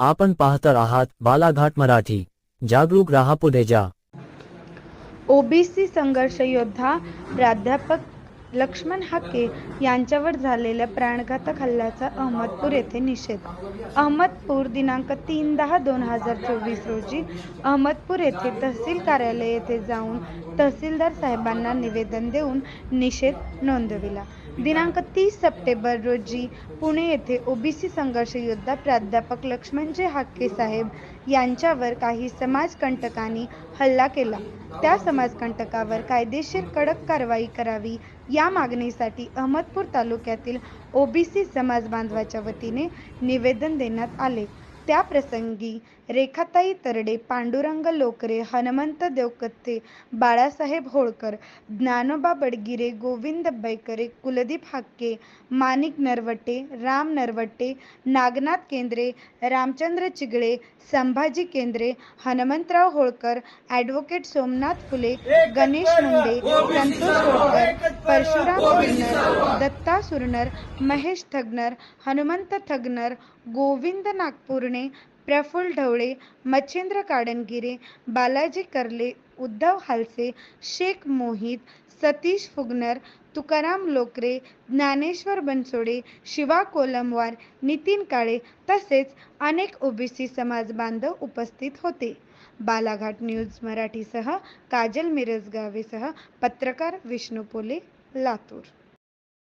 आपण पाहतर आहात बालाघाट मराठी. जागरूक राहा पुढे जा. ओबीसी संघर्ष योद्धा प्राध्यापक लक्ष्मण हाके यांच्यावर झालेल्या प्राणघातक हल्ल्याचा अहमदपूर येथे निषेध. अहमदपूर दिनांक तीन दहा दोन हजार चोवीस रोजी अहमदपूर येथे तहसील कार्यालय येथे जाऊन तहसीलदार साहेबांना निवेदन देऊन निषेध नोंदविला. दिनांक तीस सप्टेंबर रोजी पुणे येथे ओबीसी संघर्ष योद्धा प्राध्यापक लक्ष्मणजी हाके साहेब यांच्यावर काही समाजकंटकांनी हल्ला केला. त्या समाजकंटकावर कायदेशीर कडक कारवाई करावी या मागणीसाठी अहमदपूर तालुक्यातील ओबीसी समाज बांधवाच्या वतीने निवेदन देण्यात आले. त्या प्रसंगी रेखाताई तरडे पांडुरंग लोकरे हनुमंत देवकत्ते बाळासाहेब होळकर ज्ञानोबा बडगिरे गोविंद बैकरे कुलदीप हाके माणिक नरवटे राम नरवटे नागनाथ केंद्रे रामचंद्र चिगळे संभाजी केंद्रे हनुमंतराव होळकर ॲडव्होकेट सोमनाथ फुले गणेश मुंडे संतोष होळकर परशुराम सुरनर दत्ता सुरनर महेश थगनर हनुमंत थगनर गोविंद नागपूर नागपूरणे प्रफुल्ल ढवळे मच्छिंद्र काडणगिरे बालाजी कर्ले उद्धव हालसे शेख मोहित सतीश फुगनर तुकाराम लोकरे ज्ञानेश्वर बनसोडे शिवा कोलमवार नितीन काळे तसेच अनेक ओबीसी समाज बांधव उपस्थित होते. बालाघाट न्यूज मराठीसह काजल मिरजगावेसह पत्रकार विष्णू पोले लातूर.